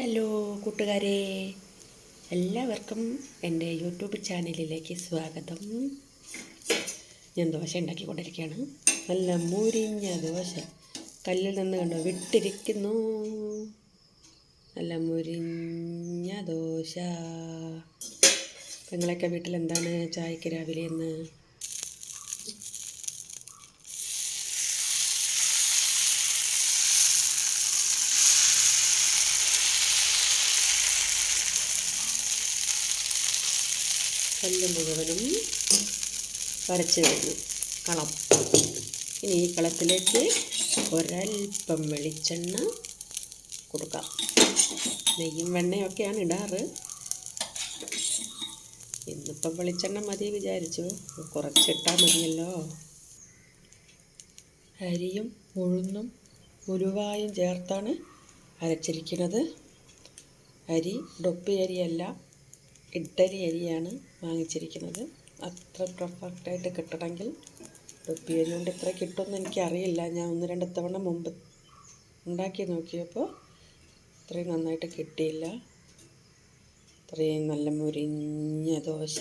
Hello കൂട്ടുകാരെ. എല്ലാവർക്കും എന്റെ യൂട്യൂബ് ചാനലിലേക്ക് സ്വാഗതം. ഞാൻ ദോശ ഉണ്ടാക്കിക്കൊണ്ടിരിക്കുകയാണ്. നല്ല മുരിഞ്ഞ ദോശ കല്ലിൽ നിന്ന് കണ്ടോ വിട്ടിരിക്കുന്നു. നല്ല മുരിഞ്ഞ ദോശ. നിങ്ങളൊക്കെ വീട്ടിൽ എന്താണ് ചായക്ക് രാവിലെ എന്ന് കല്ല് മുഴുവനും വരച്ച് കഴിഞ്ഞു. കളം. ഇനി ഈ കളത്തിലേക്ക് ഒരൽപ്പം വെളിച്ചെണ്ണ കൊടുക്കാം. നെയ്യും വെണ്ണയൊക്കെയാണ് ഇടാറ്. ഇന്നിപ്പം വെളിച്ചെണ്ണ മതി വിചാരിച്ചു. കുറച്ചിട്ടാൽ മതിയല്ലോ. അരിയും ഉഴുന്നും ഉരുവായും ചേർത്താണ് അരച്ചിരിക്കുന്നത്. അരി ഡൊപ്പി അരിയല്ല. ഇഡ്ഡരി അരിയാണ് വാങ്ങിച്ചിരിക്കുന്നത്. അത്ര പെർഫെക്റ്റായിട്ട് കിട്ടണമെങ്കിൽ ഡൊപ്പി അരി കൊണ്ട് ഇത്ര കിട്ടുമെന്ന് എനിക്കറിയില്ല. ഞാൻ ഒന്ന് രണ്ട് തവണ മുമ്പ് ഉണ്ടാക്കി നോക്കിയപ്പോൾ ഇത്രയും നന്നായിട്ട് കിട്ടിയില്ല. ഇത്രയും നല്ല മുരിഞ്ഞ ദോശ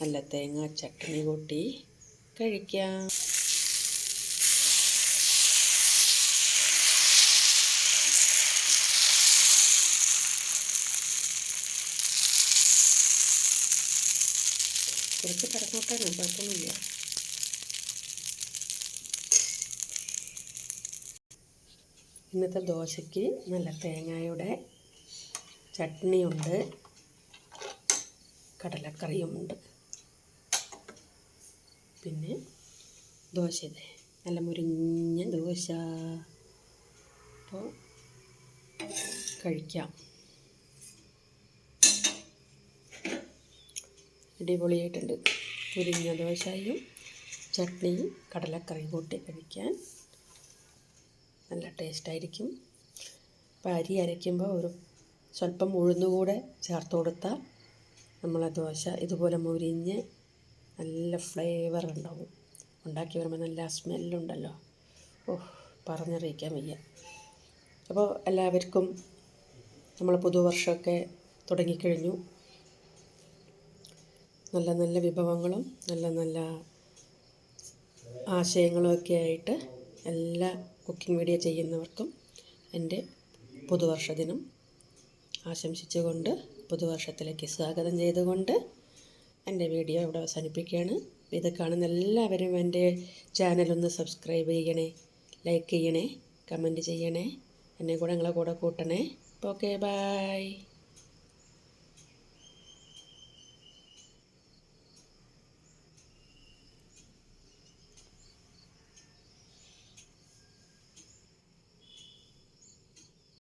നല്ല തേങ്ങ ചട്നി കൂട്ടി കഴിക്കാം. കുറച്ച് കടക്കോട്ടാണ് കുഴപ്പമൊന്നുമില്ല ഇന്നത്തെ ദോശയ്ക്ക് നല്ല തേങ്ങയുടെ ചട്നിയുണ്ട്. കടലക്കറിയുമുണ്ട്. പിന്നെ ദോശ ഇതേ നല്ല മുരിഞ്ഞ ദോശ. അപ്പോൾ കഴിക്കാം. അടിപൊളിയായിട്ടുണ്ട്. മുരിഞ്ഞ ദോശയും ചട്നിയും കടലക്കറിയും കൂട്ടി കഴിക്കാൻ നല്ല ടേസ്റ്റായിരിക്കും. അപ്പോൾ അരി അരയ്ക്കുമ്പോൾ ഒരു സ്വല്പം ഉഴുന്നുകൂടെ ചേർത്ത് കൊടുത്താൽ നമ്മളെ ദോശ ഇതുപോലെ മുരിഞ്ഞ് നല്ല ഫ്ലേവർ ഉണ്ടാവും. ഉണ്ടാക്കി വരുമ്പോൾ നല്ല സ്മെല്ലുണ്ടല്ലോ. ഓഹ് പറഞ്ഞറിയിക്കാൻ വയ്യ. അപ്പോൾ എല്ലാവർക്കും നമ്മൾ പുതുവർഷമൊക്കെ തുടങ്ങിക്കഴിഞ്ഞു. നല്ല നല്ല വിഭവങ്ങളും നല്ല നല്ല ആശയങ്ങളും ഒക്കെ ആയിട്ട് എല്ലാ കുക്കിംഗ് വീഡിയോ ചെയ്യുന്നവർക്കും എന്റെ പുതുവർഷദിനം ആശംസിച്ചുകൊണ്ട് പുതുവർഷത്തിലേക്ക് സ്വാഗതം ചെയ്തുകൊണ്ട് എന്റെ വീഡിയോ ഇവിടെ അവസാനിപ്പിക്കുകയാണ്. ഇത് കാണുന്ന എല്ലാവരും എന്റെ ചാനലൊന്ന് സബ്സ്ക്രൈബ് ചെയ്യണേ ലൈക്ക് ചെയ്യണേ കമന്റ് ചെയ്യണേ എന്നെ കൂടെ നിങ്ങളെ കൂടെ കൂട്ടണേ. Okay bye